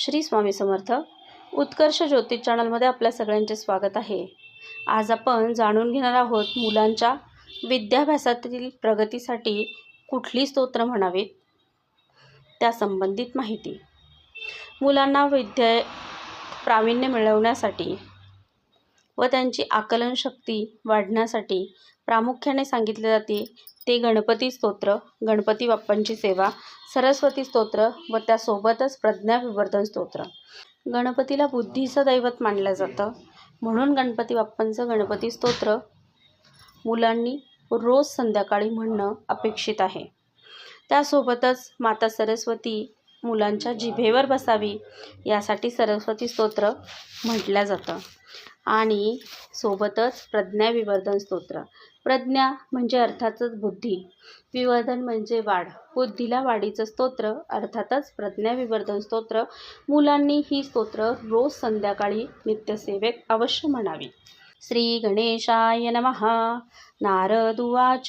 श्री स्वामी समर्थ उत्कर्ष ज्योतिष चॅनलमध्ये आपल्या सगळ्यांचे स्वागत आहे. आज आपण जाणून घेणार आहोत मुलांच्या विद्याभ्यासातील प्रगतीसाठी कुठली स्तोत्र म्हणावीत त्या संबंधित माहिती. मुलांना विद्या प्रावीण्य मिळवण्यासाठी व त्यांची आकलन शक्ती वाढण्यासाठी प्रामुख्याने सांगितले जाते ते गणपती स्तोत्र गणपती बाप्पांची सेवा सरस्वती स्तोत्र व त्यासोबतच प्रज्ञाविवर्धन स्तोत्र. गणपतीला बुद्धीचं दैवत मानलं जातं. म्हणून गणपती बाप्पांचं गणपती स्तोत्र मुलांनी रोज संध्याकाळी म्हणणं अपेक्षित आहे. त्यासोबतच माता सरस्वती मुलांच्या जिभेवर बसावी यासाठी सरस्वती स्तोत्र म्हटलं जातं. आणि सोबतच प्रज्ञाविवर्धन स्तोत्र. प्रज्ञा म्हणजे अर्थातच बुद्धी. विवर्धन म्हणजे वाढ. बुद्धीला वाढीचं स्तोत्र अर्थातच प्रज्ञाविवर्धन स्तोत्र मुलांनी ही स्तोत्र रोज संध्याकाळी नित्यसेवेत अवश्य म्हणावी. श्री गणेशाय नमः. नारद उवाच.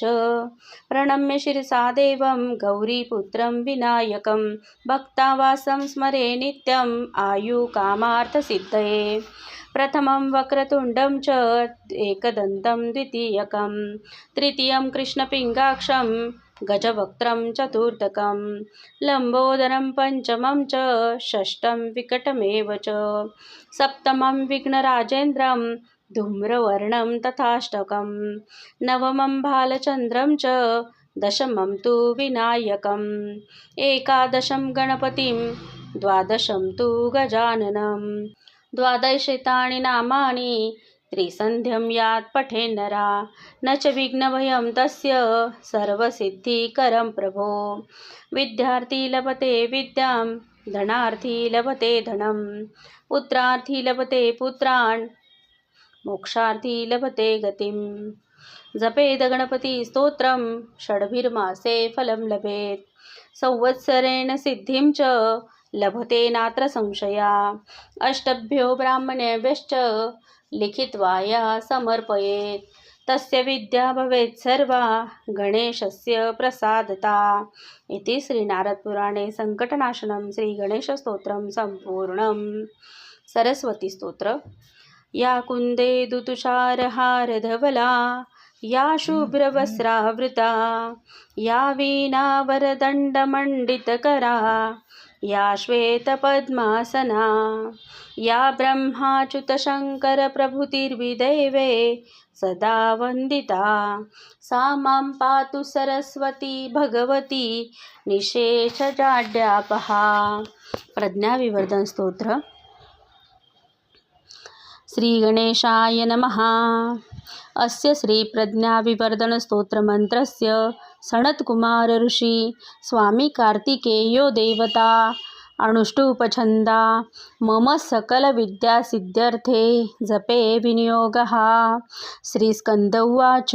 प्रणम्य शिरसा देवं गौरीपुत्रं विनायकं भक्तावासं स्मरे नित्यम् आयुकामार्थसिद्धये प्रथमं वक्रतुण्डं च एकदन्तं द्वितीयकं तृतीयं कृष्णपिङ्गाक्षं गजवक्त्रं चतुर्थकं लम्बोदरं पञ्चमं च षष्ठं विकटमेव च सप्तमं विघ्नराजेन्द्रं धूम्रवर्णं तथाष्टकं नवमं बालचन्द्रं च दशमं तु विनायकम् एकादशं गणपतिं द्वादशं तु गजाननम्। द्वादशेतानि नामानि त्रिसन्ध्यं यात् पठेन्नरा। न च विघ्नभयं तस्य सर्वसिद्धिकरं प्रभो। विद्यार्थी लभते विद्यां धनार्थी लभते धनं। पुत्रार्थी लभते पुत्रान् मोक्षार्थी लभते गतिं जपेद गणपतिस्तोत्रं षड्भिर्मासे फलं लभेत्। संवत्सरेण सिद्धिं च लभते नात्र संशया। अष्टभ्यो ब्राह्मणेभ्यश्च लिखित्वा या समर्पयेत्। तस्य विद्या भवेत् सर्वा गणेशस्य प्रसादता। इति श्रीनारदपुराणे सङ्कटनाशनं श्रीगणेशस्तोत्रं सम्पूर्णं सरस्वतीस्तोत्र या कुन्दे दुतुषारहारधवला या शुभ्रवस्रावृता या वीणावरदण्डमण्डितकरा या श्वेतपद्मासना या ब्रह्माच्युतशङ्करप्रभृतिर्विदेवे सदा वन्दिता। सा मां पातु सरस्वती भगवती निशेषजाड्यापहा प्रज्ञाविवर्धन स्तोत्र। श्रीगणेशाय नमः। अस्य श्रीप्रज्ञाविवर्धनस्तोत्रमन्त्रस्य सनत्कुमार ऋषि स्वामी कार्तिकेयो देवता अनुष्टुपछन्दा मम सकलविद्यासिद्ध्यर्थे जपे विनियोगः। श्रीस्कन्द उवाच।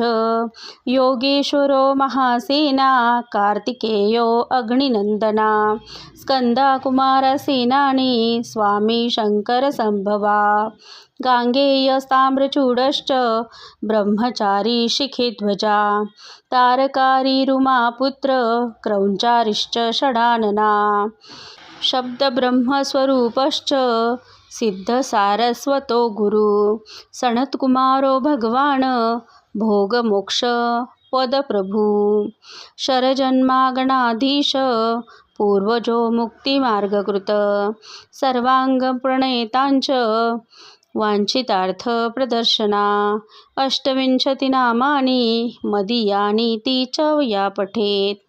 योगेश्वरो महासेना कार्तिकेयो अग्निनन्दना। स्कन्दाकुमारसेनानि स्वामी शङ्करसम्भवा। गाङ्गेयस्ताम्रचूडश्च ब्रह्मचारी शिखिध्वजा। तारकारी रुमापुत्र क्रौञ्चारिश्च षडानना। शब्दब्रह्मस्वरूपश्च सिद्धसारस्वतो गुरु। सनत्कुमारो भगवान् भोगमोक्षपदप्रभु शरजन्मागणाधीश पूर्वजो मुक्तिमार्गकृत सर्वाङ्गप्रणेताञ्च वाञ्छितार्थप्रदर्शना अष्टविंशतिनामानि मदीयानीति ती च या पठेत्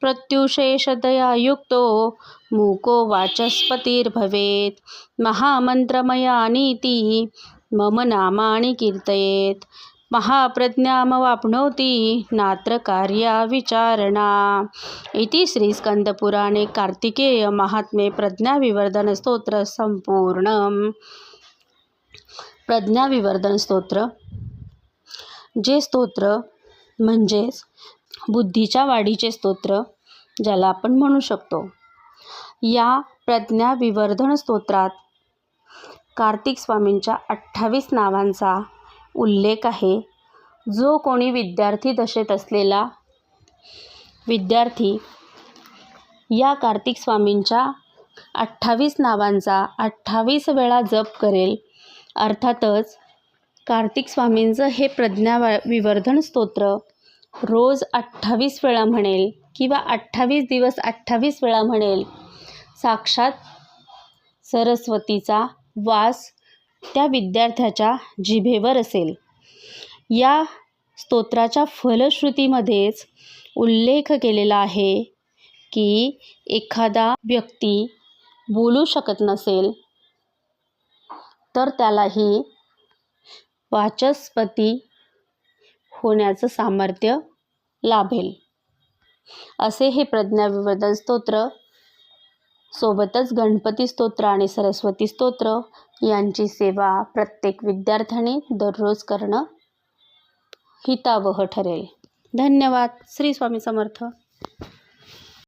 प्रत्युशेषदयायुक्तो मूको वाचस्पतिर्भवेत्। महामन्त्रमयानीति मम नामानि कीर्तयेत्। महाप्रज्ञामवाप्नोति नात्र कार्या विचारणा इति श्रीस्कन्दपुराणे कार्तिकेयमाहात्म्ये प्रज्ञाविवर्धनस्तोत्रसम्पूर्णम्। प्रज्ञाविवर्धन स्तोत्र. जे स्तोत्र म्हणजेच बुद्धीच्या वाढीचे स्तोत्र ज्याला आपण म्हणू शकतो. या प्रज्ञाविवर्धन स्तोत्रात कार्तिक स्वामींच्या अठ्ठावीस नावांचा उल्लेख आहे. जो कोणी विद्यार्थी दशेत असलेला विद्यार्थी या कार्तिक स्वामींच्या अठ्ठावीस नावांचा अठ्ठावीस वेळा जप करेल अर्थातच कार्तिक स्वामींचं हे प्रज्ञा विवर्धन स्तोत्र रोज अठ्ठावीस वेळा म्हणेल किंवा अठ्ठावीस दिवस अठ्ठावीस वेळा म्हणेल. साक्षात सरस्वतीचा वास त्या विद्यार्थ्याच्या जिभेवर असेल. या स्तोत्राच्या फलश्रुतीमध्येच उल्लेख केलेला आहे की एखादा व्यक्ती बोलू शकत नसेल तर त्यालाही वाचस्पती होण्याचं सामर्थ्य लाभेल. असे हे प्रज्ञाविवर्धन स्तोत्र. सोबतच गणपती स्तोत्र आणि सरस्वती स्तोत्र यांची सेवा प्रत्येक विद्यार्थ्याने दररोज करणं हितावह ठरेल. धन्यवाद. श्री स्वामी समर्थ.